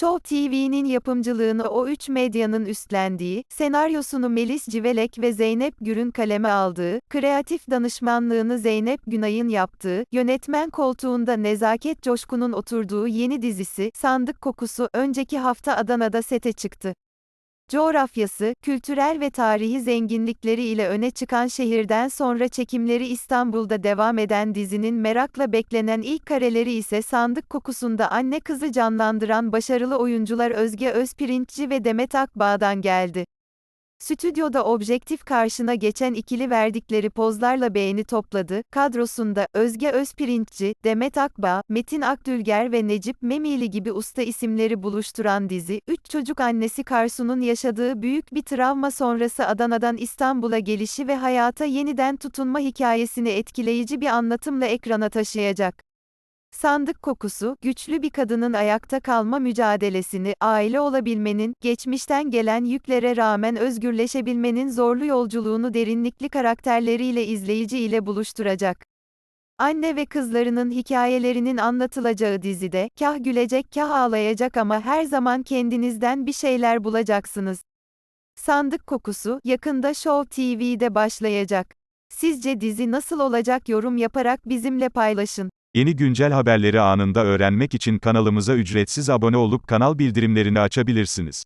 Show TV'nin yapımcılığını O3 Medya'nın üstlendiği, senaryosunu Melis Civelek ve Zeynep Gür'ün kaleme aldığı, kreatif danışmanlığını Zeynep Günay'ın yaptığı, yönetmen koltuğunda Nezaket Coşkun'un oturduğu yeni dizisi, Sandık Kokusu, önceki hafta Adana'da sete çıktı. Coğrafyası, kültürel ve tarihi zenginlikleri ile öne çıkan şehirden sonra çekimleri İstanbul'da devam eden dizinin merakla beklenen ilk kareleri ise sandık kokusunda anne kızı canlandıran başarılı oyuncular Özge Özpirinççi ve Demet Akbağ'dan geldi. Stüdyoda objektif karşına geçen ikili verdikleri pozlarla beğeni topladı. Kadrosunda Özge Özpirinççi, Demet Akbağ, Metin Akdülger ve Necip Memili gibi usta isimleri buluşturan dizi, üç çocuk annesi Karsu'nun yaşadığı büyük bir travma sonrası Adana'dan İstanbul'a gelişi ve hayata yeniden tutunma hikayesini etkileyici bir anlatımla ekrana taşıyacak. Sandık kokusu, güçlü bir kadının ayakta kalma mücadelesini, aile olabilmenin, geçmişten gelen yüklere rağmen özgürleşebilmenin zorlu yolculuğunu derinlikli karakterleriyle izleyici ile buluşturacak. Anne ve kızlarının hikayelerinin anlatılacağı dizide, kah gülecek kah ağlayacak ama her zaman kendinizden bir şeyler bulacaksınız. Sandık kokusu, yakında Show TV'de başlayacak. Sizce dizi nasıl olacak yorum yaparak bizimle paylaşın. Yeni güncel haberleri anında öğrenmek için kanalımıza ücretsiz abone olup kanal bildirimlerini açabilirsiniz.